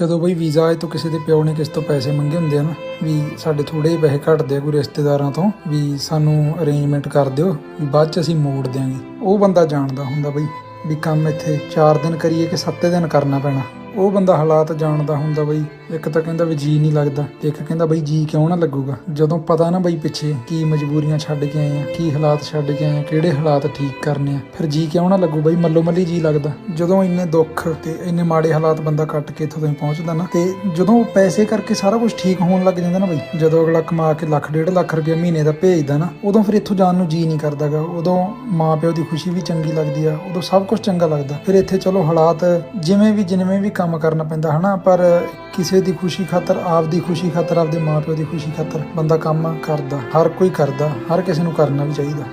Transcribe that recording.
ਜਦੋਂ ਬਈ ਵੀਜ਼ਾ ਆਏ ਤੋਂ ਕਿਸੇ ਦੇ ਪਿਓ ਨੇ ਕਿਸ ਤੋਂ ਪੈਸੇ ਮੰਗੇ ਹੁੰਦੇ ਆ ਨਾ, ਵੀ ਸਾਡੇ ਥੋੜੇ ਜਿਹੇ ਪੈਸੇ ਘੱਟਦੇ ਆ ਕੋਈ ਰਿਸ਼ਤੇਦਾਰਾਂ ਤੋਂ, ਵੀ ਸਾਨੂੰ ਅਰੇਂਜਮੈਂਟ ਕਰ ਦਿਓ, ਵੀ ਬਾਅਦ ਚ ਅਸੀਂ ਮੋੜ ਦਿਆਂਗੇ। ਉਹ ਬੰਦਾ ਜਾਣਦਾ ਹੁੰਦਾ ਬਈ, ਵੀ ਕੰਮ ਇੱਥੇ 4 ਦਿਨ ਕਰੀਏ ਕਿ 7 ਦਿਨ ਕਰਨਾ ਪੈਣਾ। ਉਹ ਬੰਦਾ ਹਾਲਾਤ ਜਾਣਦਾ ਹੁੰਦਾ ਬਈ। ਇੱਕ ਤਾਂ ਕਹਿੰਦਾ ਵੀ ਜੀ ਨਹੀਂ ਲੱਗਦਾ। ਤੇ ਇੱਕ ਕਹਿੰਦਾ ਬਈ ਜੀ ਕਿਉਂ ਨਾ ਲੱਗੂਗਾ? ਜਦੋਂ ਪਤਾ ਨਾ ਬਈ ਪਿੱਛੇ ਕੀ ਮਜਬੂਰੀਆਂ ਛੱਡ ਕੇ ਆਏ ਆ, ਕੀ ਹਾਲਾਤ ਛੱਡ ਕੇ ਆਏ ਆ, ਕਿਹੜੇ ਹਾਲਾਤ ਠੀਕ ਕਰਨੇ ਆ। ਫਿਰ ਜੀ ਕਿਉਂ ਨਾ ਲੱਗੂ ਬਈ? ਮੱਲੋ ਮੱਲੀ ਜੀ ਲੱਗਦਾ। ਜਦੋਂ ਇੰਨੇ ਦੁੱਖ ਤੇ ਇੰਨੇ ਮਾੜੇ ਹਾਲਾਤ ਬੰਦਾ ਕੱਟ ਕੇ ਇੱਥੋਂ ਤੱਕ ਪਹੁੰਚਦਾ ਨਾ, ਤੇ ਜਦੋਂ ਪੈਸੇ ਕਰਕੇ ਸਾਰਾ ਕੁਝ ਠੀਕ ਹੋਣ ਲੱਗ ਜਾਂਦਾ ਨਾ ਬਈ, ਜਦੋਂ ਅਗਲਾ ਕਮਾ ਕੇ ਲੱਖ, ਡੇਢ ਲੱਖ ਰੁਪਏ ਮਹੀਨੇ ਦਾ ਭੇਜਦਾ ਨਾ, ਉਦੋਂ ਫਿਰ ਇੱਥੋਂ ਜਾਣ ਨੂੰ ਜੀ ਨਹੀਂ ਕਰਦਾਗਾ। ਉਦੋਂ ਮਾਂ ਪਿਓ ਦੀ ਖੁਸ਼ੀ ਵੀ ਚੰਗੀ ਲੱਗਦੀ ਆ, ਉਦੋਂ ਸਭ ਕੁਝ ਚੰਗਾ ਲੱਗਦਾ। ਫਿਰ ਇੱਥੇ ਚਲੋ ਹਾਲਾਤ ਜਿਵੇਂ ਵੀ ਜਿਵੇਂ ਵੀ ਕੰਮ ਕਰਨਾ ਪੈਂਦਾ ਹਨਾ, ਪਰ ਕਿਸੇ ਦੀ ਖੁਸ਼ੀ ਖਾਤਰ ਆਪ ਦੀ ਖੁਸ਼ੀ ਖਾਤਰ, ਆਪਦੇ ਮਾਂ ਪਿਓ ਦੀ ਖੁਸ਼ੀ ਖਾਤਰ ਬੰਦਾ ਕੰਮ ਕਰਦਾ, ਹਰ ਕੋਈ ਕਰਦਾ, ਹਰ ਕਿਸੇ ਨੂੰ ਕਰਨਾ ਵੀ ਚਾਹੀਦਾ।